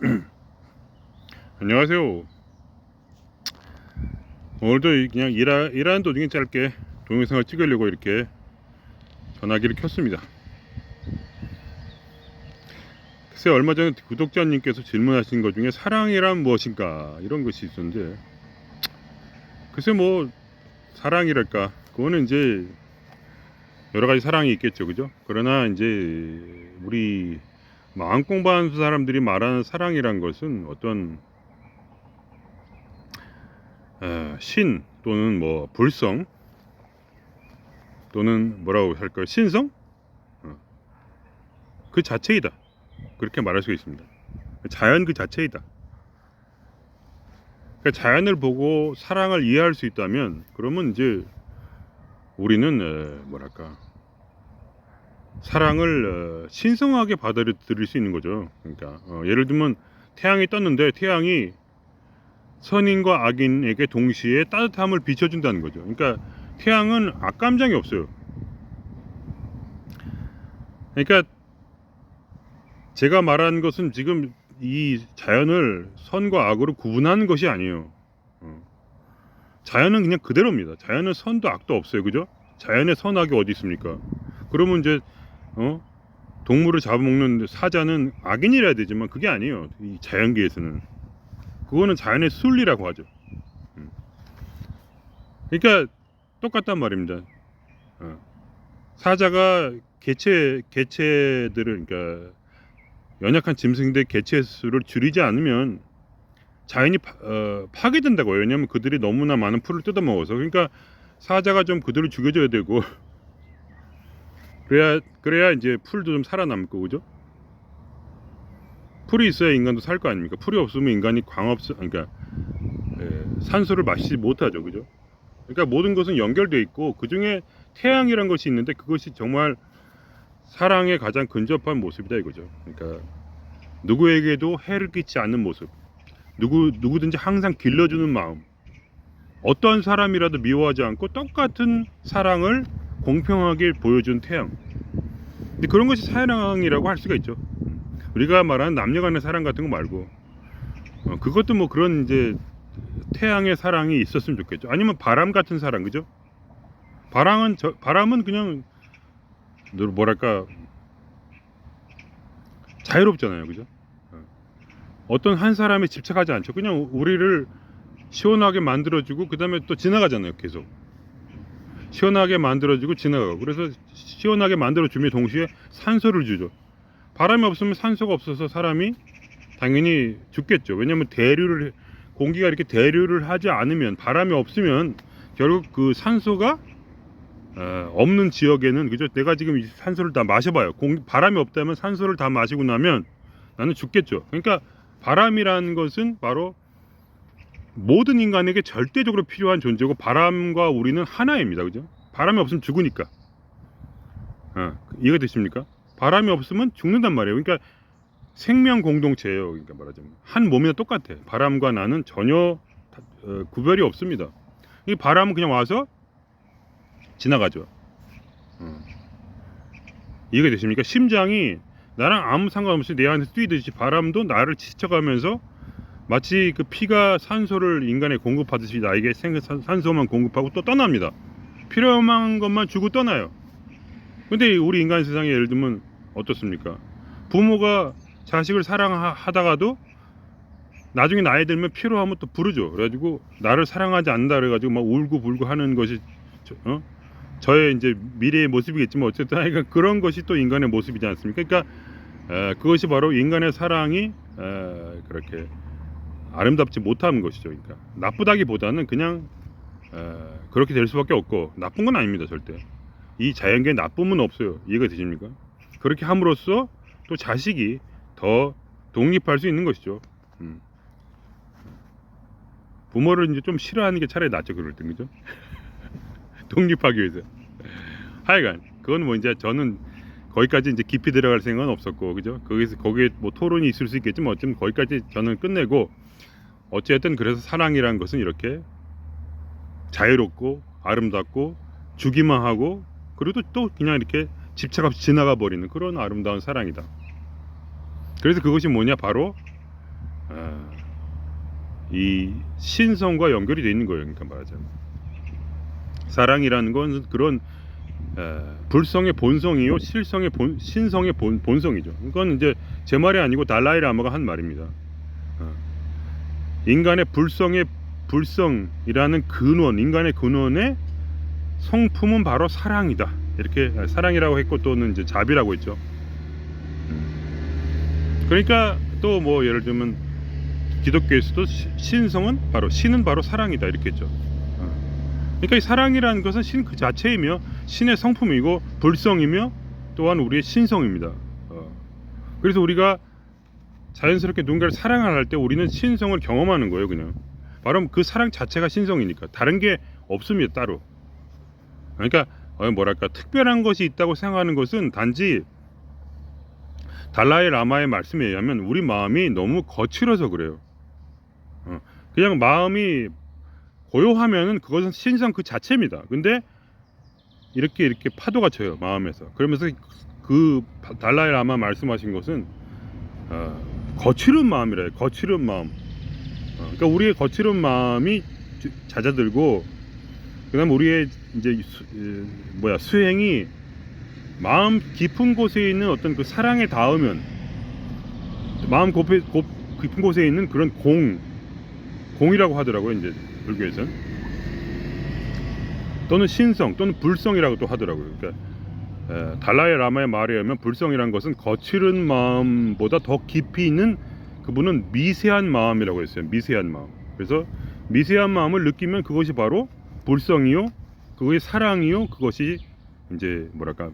안녕하세요. 오늘도 그냥 일하, 일하는 도중에 짧게 동영상을 찍으려고 이렇게 전화기를 켰습니다. 글쎄 얼마 전에 구독자님께서 질문하신 것 중에 사랑이란 무엇인가 이런 것이 있었는데 글쎄 뭐 사랑이랄까 그거는 이제 여러 가지 사랑이 있겠죠 그죠 그러나 이제 우리 마음 공부하는 사람들이 말하는 사랑이란 것은 어떤 어, 신 또는 뭐 불성 또는 뭐라고 할까요? 신성? 어. 그 자체이다. 그렇게 말할 수 있습니다. 자연 그 자체이다. 그러니까 자연을 보고 사랑을 이해할 수 있다면 그러면 이제 우리는 에, 뭐랄까 사랑을 어, 신성하게 받아들일 수 있는 거죠. 그러니까 어, 예를 들면 태양이 떴는데 태양이 선인과 악인에게 동시에 따뜻함을 비춰준다는 거죠. 그러니까 태양은 악감정이 없어요. 그러니까 제가 말한 것은 지금 이 자연을 선과 악으로 구분하는 것이 아니에요. 어. 자연은 그냥 그대로입니다. 자연은 선도 악도 없어요. 그죠? 자연의 선악이 어디 있습니까? 그러면 이제 어? 동물을 잡아먹는 사자는 악인이라 해야 되지만 그게 아니에요. 이 자연계에서는 그거는 자연의 순리라고 하죠. 음. 그러니까 똑같단 말입니다. 어. 사자가 개체 개체들을 그러니까 연약한 짐승들 개체 수를 줄이지 않으면 자연이 파, 어, 파괴된다고요. 왜냐하면 그들이 너무나 많은 풀을 뜯어먹어서 그러니까 사자가 좀 그들을 죽여줘야 되고 그래야 그래야 이제 풀도 좀 살아남고 그죠? 풀이 있어야 인간도 살 거 아닙니까? 풀이 없으면 인간이 광합 그러니까 예, 산소를 마시지 못하죠, 그죠? 그러니까 모든 것은 연결돼 있고 그 중에 태양이란 것이 있는데 그것이 정말 사랑의 가장 근접한 모습이다 이거죠. 그러니까 누구에게도 해를 끼치지 않는 모습, 누구 누구든지 항상 길러주는 마음, 어떤 사람이라도 미워하지 않고 똑같은 사랑을 공평하게 보여준 태양. 근데 그런 것이 사랑이라고 할 수가 있죠. 우리가 말하는 남녀간의 사랑 같은 거 말고 어, 그것도 뭐 그런 이제 태양의 사랑이 있었으면 좋겠죠. 아니면 바람 같은 사랑 그죠? 바람은 저, 바람은 그냥 뭐랄까 자유롭잖아요, 그죠? 어. 어떤 한 사람에 집착하지 않죠. 그냥 우리를 시원하게 만들어주고 그 다음에 또 지나가잖아요, 계속. 시원하게 만들어주고 지나가고. 그래서 시원하게 만들어주며 동시에 산소를 주죠. 바람이 없으면 산소가 없어서 사람이 당연히 죽겠죠. 왜냐하면 대류를 공기가 이렇게 대류를 하지 않으면 바람이 없으면 결국 그 산소가 어, 없는 지역에는 그죠? 내가 지금 이 산소를 다 마셔봐요. 공, 바람이 없다면 산소를 다 마시고 나면 나는 죽겠죠. 그러니까 바람이라는 것은 바로 모든 인간에게 절대적으로 필요한 존재고 바람과 우리는 하나입니다. 그죠? 바람이 없으면 죽으니까. 어, 이해가 되십니까? 바람이 없으면 죽는단 말이에요. 그러니까 생명 공동체예요. 그러니까 말하자면 한 몸이나 똑같아. 바람과 나는 전혀 어, 구별이 없습니다. 이 바람은 그냥 와서 지나가죠. 어. 이해가 되십니까? 심장이 나랑 아무 상관없이 내 안에서 뛰듯이 바람도 나를 지쳐가면서 마치 그 피가 산소를 인간에 공급하듯이 나에게 산소만 공급하고 또 떠납니다. 필요한 것만 주고 떠나요. 근데 우리 인간 세상에 예를 들면 어떻습니까? 부모가 자식을 사랑하다가도 나중에 나이 들면 필요하면 또 부르죠. 그래가지고 나를 사랑하지 않는다 그래가지고 막 울고 불고 하는 것이 저, 어? 저의 이제 미래의 모습이겠지만 어쨌든 하여간 그런 것이 또 인간의 모습이지 않습니까? 그러니까 에, 그것이 바로 인간의 사랑이 에, 그렇게 아름답지 못한 것이죠. 그러니까 나쁘다기보다는 그냥 에, 그렇게 될 수밖에 없고 나쁜 건 아닙니다. 절대 이 자연계에 나쁨은 없어요. 이해가 되십니까? 그렇게 함으로써 또 자식이 더 독립할 수 있는 것이죠. 음. 부모를 이제 좀 싫어하는 게 차라리 낫죠. 그럴 땐 그죠? 독립하기 위해서. 하여간 그건 뭐 이제 저는 거기까지 이제 깊이 들어갈 생각은 없었고 그죠? 거기서 거기에 뭐 토론이 있을 수 있겠지만 어쨌든 거기까지 저는 끝내고 어쨌든 그래서 사랑이란 것은 이렇게 자유롭고 아름답고 주기만 하고 그리고 또 그냥 이렇게 집착 없이 지나가 버리는 그런 아름다운 사랑이다. 그래서 그것이 뭐냐 바로 이 신성과 연결이 돼 있는 거예요. 그러니까 말하자면 사랑이라는 건 그런 에, 불성의 본성이요, 실성의 본, 신성의 본, 본성이죠. 이건 이제 제 말이 아니고 달라이 라마가 한 말입니다. 어. 인간의 불성의 불성이라는 근원, 인간의 근원의 성품은 바로 사랑이다. 이렇게 사랑이라고 했고 또는 이제 자비라고 했죠. 음. 그러니까 또 뭐 예를 들면 기독교에서도 시- 신성은 바로 신은 바로 사랑이다 이렇게 했죠. 어. 그러니까 이 사랑이라는 것은 신 그 자체이며 신의 성품이고 불성이며 또한 우리의 신성입니다. 어. 그래서 우리가 자연스럽게 누군가를 사랑을 할 때 우리는 신성을 경험하는 거예요, 그냥. 바로 그 사랑 자체가 신성이니까 다른 게 없습니다, 따로. 그러니까 어, 뭐랄까 특별한 것이 있다고 생각하는 것은 단지 달라이 라마의 말씀에 의하면 우리 마음이 너무 거칠어서 그래요. 어, 그냥 마음이 고요하면은 그것은 신성 그 자체입니다. 근데 이렇게 이렇게 파도가 쳐요 마음에서. 그러면서 그 달라이 라마 말씀하신 것은 어, 거칠은 마음이라 해요. 거칠은 마음. 어, 그러니까 우리의 거칠은 마음이 주- 잦아들고 그다음 우리의 이제 수, 에, 뭐야 수행이 마음 깊은 곳에 있는 어떤 그 사랑에 닿으면 마음 곱해, 곱, 깊은 곳에 있는 그런 공 공이라고 하더라고요 이제 불교에서는 또는 신성 또는 불성이라고 또 하더라고요 그러니까 에, 달라이 라마의 말에 의하면 불성이란 것은 거칠은 마음보다 더 깊이 있는 그분은 미세한 마음이라고 했어요. 미세한 마음. 그래서 미세한 마음을 느끼면 그것이 바로 불성이요 그것이 사랑이요 그것이 이제 뭐랄까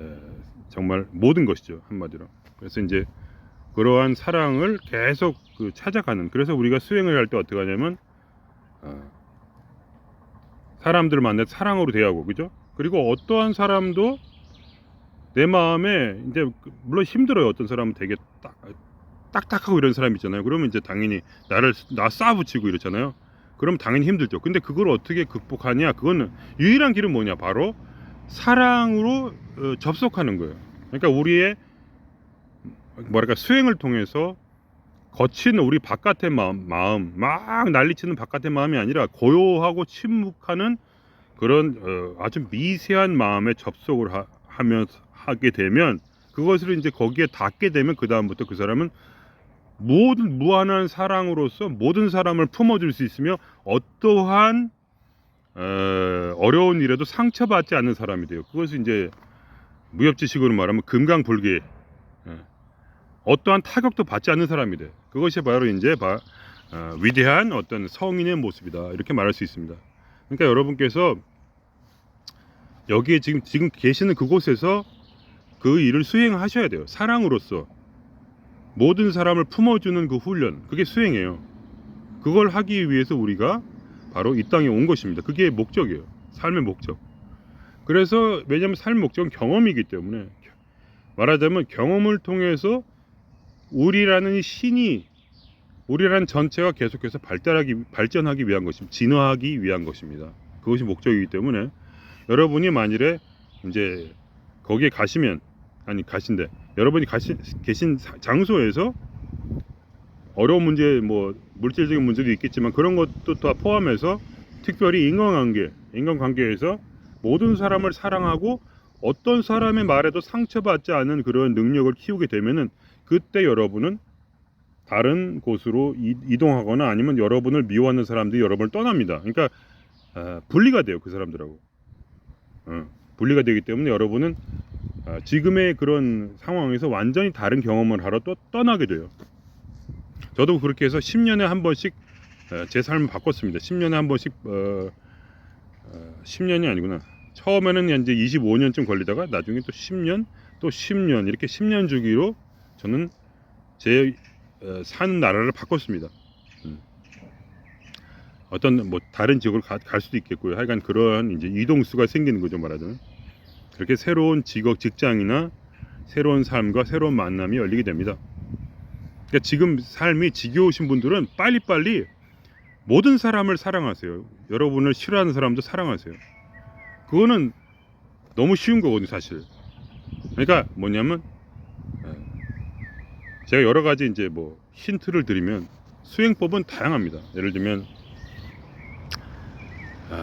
에, 정말 모든 것이죠 한마디로. 그래서 이제 그러한 사랑을 계속 그 찾아가는 그래서 우리가 수행을 할 때 어떻게 하냐면 어, 사람들을 만나 사랑으로 대하고 그죠 그리고 어떠한 사람도 내 마음에 이제 그- 물론 힘들어요. 어떤 사람은 되게 딱 딱딱하고 이런 사람 있잖아요. 그러면 이제 당연히 나를 나 싸붙이고 이러잖아요. 그럼 당연히 힘들죠. 근데 그걸 어떻게 극복하냐? 그거는 유일한 길은 뭐냐? 바로 사랑으로 어, 접속하는 거예요. 그러니까 우리의 뭐랄까 수행을 통해서 거친 우리 바깥의 마음, 마음 막 난리치는 바깥의 마음이 아니라 고요하고 침묵하는 그런 어, 아주 미세한 마음에 접속을 하, 하면 하게 되면 그것을 이제 거기에 닿게 되면 그 다음부터 그 사람은 모든 무한한 사랑으로서 모든 사람을 품어줄 수 있으며 어떠한 어, 어려운 일에도 상처받지 않는 사람이 돼요. 그것을 이제 무협지식으로 말하면 금강불개 예. 어떠한 타격도 받지 않는 사람이 돼. 그것이 바로 이제 바, 어, 위대한 어떤 성인의 모습이다. 이렇게 말할 수 있습니다. 그러니까 여러분께서 여기에 지금 지금 계시는 그곳에서 그 일을 수행하셔야 돼요. 사랑으로서 모든 사람을 품어주는 그 훈련, 그게 수행이에요. 그걸 하기 위해서 우리가 바로 이 땅에 온 것입니다. 그게 목적이에요. 삶의 목적. 그래서 왜냐하면 삶의 목적은 경험이기 때문에 말하자면 경험을 통해서 우리라는 이 신이 우리라는 전체가 계속해서 발달하기 발전하기 위한 것입니다. 진화하기 위한 것입니다. 그것이 목적이기 때문에 여러분이 만일에 이제 거기에 가시면 아니 가신데 여러분이 가시, 계신 사- 장소에서 어려운 문제 뭐 물질적인 문제도 있겠지만 그런 것도 다 포함해서 특별히 인간관계 인간관계에서 모든 사람을 사랑하고 어떤 사람의 말에도 상처받지 않는 그런 능력을 키우게 되면은 그때 여러분은 다른 곳으로 이, 이동하거나 아니면 여러분을 미워하는 사람들이 여러분을 떠납니다. 그러니까 아, 분리가 돼요 그 사람들하고 어, 분리가 되기 때문에 여러분은 아, 지금의 그런 상황에서 완전히 다른 경험을 하러 또 떠나게 돼요. 저도 그렇게 해서 10년에 한 번씩 어, 제 삶을 바꿨습니다. 10년에 한 번씩 어, 어, 10년이 아니구나. 처음에는 이제 25년쯤 걸리다가 나중에 또 10년, 또 10년 이렇게 10년 주기로 저는 제 어, 사는 나라를 바꿨습니다. 음. 어떤 뭐 다른 지역을 가- 갈 수도 있겠고요. 하여간 그러한 이제 이동수가 생기는 거죠 말하자면 그렇게 새로운 직업, 직장이나 새로운 삶과 새로운 만남이 열리게 됩니다. 그러니까 지금 삶이 지겨우신 분들은 빨리빨리 모든 사람을 사랑하세요. 여러분을 싫어하는 사람도 사랑하세요. 그거는 너무 쉬운 거거든요, 사실. 그러니까 뭐냐면 에, 제가 여러 가지 이제 뭐 힌트를 드리면 수행법은 다양합니다. 예를 들면 아,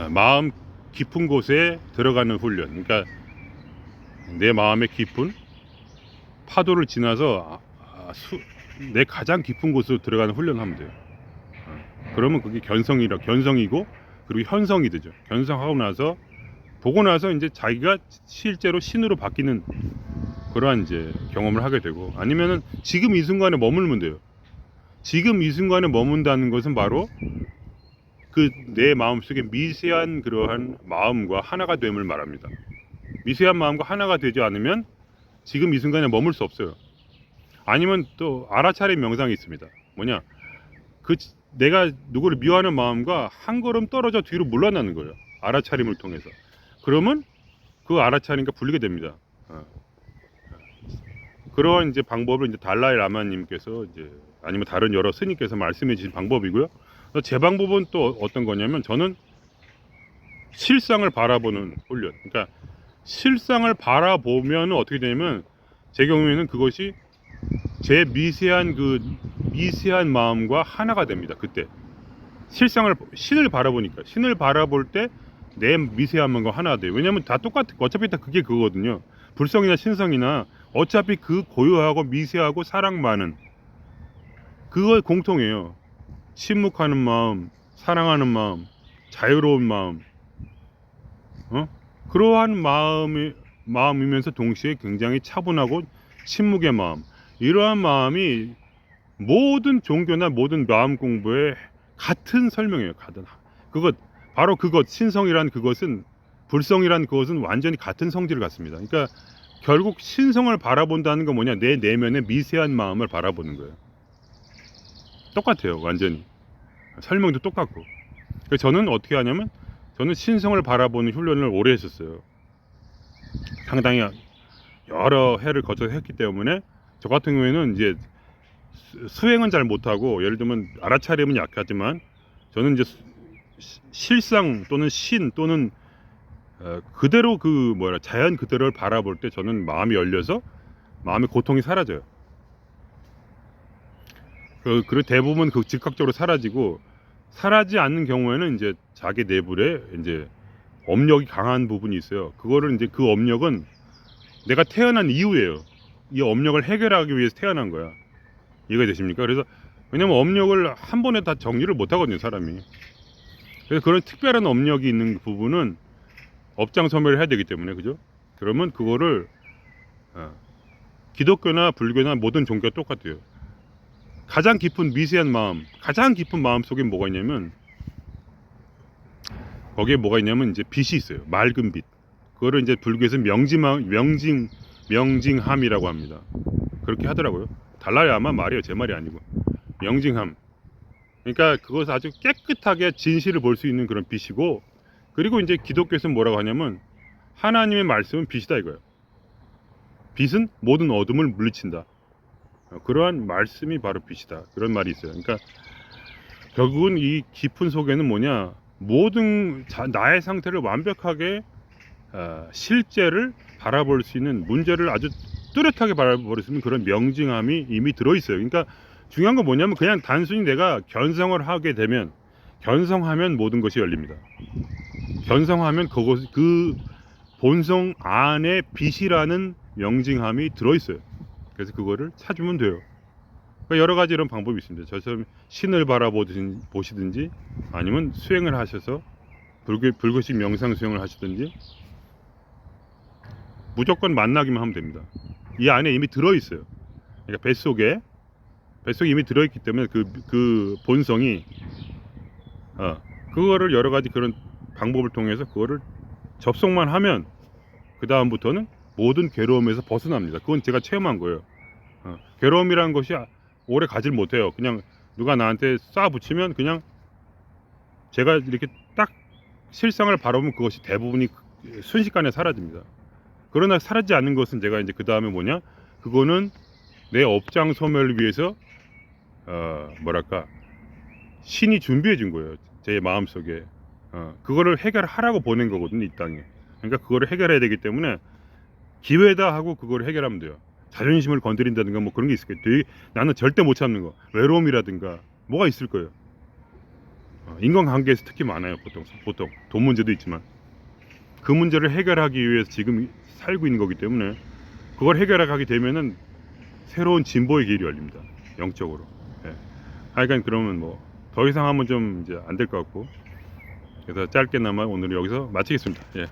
마음 깊은 곳에 들어가는 훈련. 그러니까 내 마음의 깊은 파도를 지나서 아, 아, 수- 내 가장 깊은 곳으로 들어가는 훈련을 하면 돼요. 어, 그러면 그게 견성이라 견성이고 그리고 현성이 되죠. 견성하고 나서 보고 나서 이제 자기가 실제로 신으로 바뀌는 그러한 이제 경험을 하게 되고 아니면은 지금 이 순간에 머물면 돼요. 지금 이 순간에 머문다는 것은 바로 그 내 마음속에 미세한 그러한 마음과 하나가 됨을 말합니다. 미세한 마음과 하나가 되지 않으면 지금 이 순간에 머물 수 없어요. 아니면 또 알아차림 명상이 있습니다. 뭐냐? 그 지- 내가 누구를 미워하는 마음과 한 걸음 떨어져 뒤로 물러나는 거예요. 알아차림을 통해서. 그러면 그 알아차림과 분리게 됩니다. 어. 그런 이제 방법을 이제 달라이 라마님께서 이제 아니면 다른 여러 스님께서 말씀해 주신 방법이고요. 제 방법은 또 어떤 거냐면 저는 실상을 바라보는 훈련. 그러니까 실상을 바라보면 어떻게 되냐면 제 경우에는 그것이 제 미세한 그 미세한 마음과 하나가 됩니다. 그때 실상을 신을 바라보니까 신을 바라볼 때 내 미세한 마음과 하나가 돼요. 왜냐하면 다 똑같 어차피 다 그게 그거거든요. 불성이나 신성이나 어차피 그 고요하고 미세하고 사랑 많은 그거 공통해요. 침묵하는 마음, 사랑하는 마음, 자유로운 마음, 어? 그러한 마음이 마음이면서 동시에 굉장히 차분하고 침묵의 마음. 이러한 마음이 모든 종교나 모든 마음 공부에 같은 설명이에요. 같은 그것 바로 그것 신성이란 그것은 불성이란 그것은 완전히 같은 성질을 갖습니다. 그러니까 결국 신성을 바라본다는 건 뭐냐 내 내면의 미세한 마음을 바라보는 거예요. 똑같아요, 완전히 설명도 똑같고. 그래서 저는 어떻게 하냐면 저는 신성을 바라보는 훈련을 오래 했었어요. 상당히 여러 해를 거쳐서 했기 때문에 저 같은 경우에는 이제 수- 수행은 잘 못하고 예를 들면 알아차림은 약하지만 저는 이제 실상 또는 신 또는 어, 그대로 그 뭐라 자연 그대로를 바라볼 때 저는 마음이 열려서 마음의 고통이 사라져요. 그, 그 대부분 그 즉각적으로 사라지고 사라지 않는 경우에는 이제 자기 내부에 이제 업력이 강한 부분이 있어요. 그거를 이제 그 업력은 내가 태어난 이유예요. 이 업력을 해결하기 위해서 태어난 거야. 이해가 되십니까? 그래서 왜냐면 업력을 한 번에 다 정리를 못 하거든요, 사람이. 그래서 그런 특별한 업력이 있는 부분은 업장 소멸을 해야 되기 때문에 그죠? 그러면 그거를 어, 기독교나 불교나 모든 종교가 똑같아요. 가장 깊은 미세한 마음, 가장 깊은 마음 속에 뭐가 있냐면 거기에 뭐가 있냐면 이제 빛이 있어요. 맑은 빛. 그거를 이제 불교에서 명징함, 명징, 명징함이라고 합니다. 그렇게 하더라고요. 달라야만 말이에요. 제 말이 아니고 명징함. 그러니까 그것을 아주 깨끗하게 진실을 볼 수 있는 그런 빛이고 그리고 이제 기독교에서는 뭐라고 하냐면 하나님의 말씀은 빛이다 이거예요. 빛은 모든 어둠을 물리친다. 어, 그러한 말씀이 바로 빛이다. 그런 말이 있어요. 그러니까 결국은 이 깊은 속에는 뭐냐 모든 자- 나의 상태를 완벽하게 어, 실제를 바라볼 수 있는 문제를 아주 뚜렷하게 바라볼 수 있는 그런 명징함이 이미 들어 있어요. 그러니까 중요한 건 뭐냐면 그냥 단순히 내가 견성을 하게 되면 견성하면 모든 것이 열립니다. 견성하면 그것 그 본성 안에 빛이라는 명징함이 들어 있어요. 그래서 그거를 찾으면 돼요. 그러니까 여러 가지 이런 방법이 있습니다. 저처럼 신을 바라보든지 보시든지 아니면 수행을 하셔서 불교 불교식 명상 수행을 하시든지 무조건 만나기만 하면 됩니다. 이 안에 이미 들어 있어요. 그러니까 뱃속에 뱃속에 이미 들어 있기 때문에 그 그 본성이 어 그거를 여러 가지 그런 방법을 통해서 그거를 접속만 하면 그 다음부터는 모든 괴로움에서 벗어납니다. 그건 제가 체험한 거예요. 어, 괴로움이라는 것이 오래 가질 못해요. 그냥 누가 나한테 쏴 붙이면 그냥 제가 이렇게 딱 실상을 바라보면 그것이 대부분이 순식간에 사라집니다. 그러나 사라지지 않는 것은 제가 이제 그 다음에 뭐냐? 그거는 내 업장 소멸을 위해서 어, 뭐랄까 신이 준비해 준 거예요. 제 마음 속에 어, 그거를 해결하라고 보낸 거거든요, 이 땅에. 그러니까 그거를 해결해야 되기 때문에 기회다 하고 그거를 해결하면 돼요. 자존심을 건드린다든가 뭐 그런 게 있을 거예요. 되게 나는 절대 못 참는 거. 외로움이라든가 뭐가 있을 거예요. 어, 인간관계에서 특히 많아요. 보통 보통 돈 문제도 있지만 그 문제를 해결하기 위해서 지금 살고 있는 거기 때문에 그걸 해결하게 되면은 새로운 진보의 길이 열립니다. 영적으로. 예. 하여간 그러면 뭐 더 이상 하면 좀 이제 안 될 것 같고 그래서 짧게나마 오늘 여기서 마치겠습니다. 예.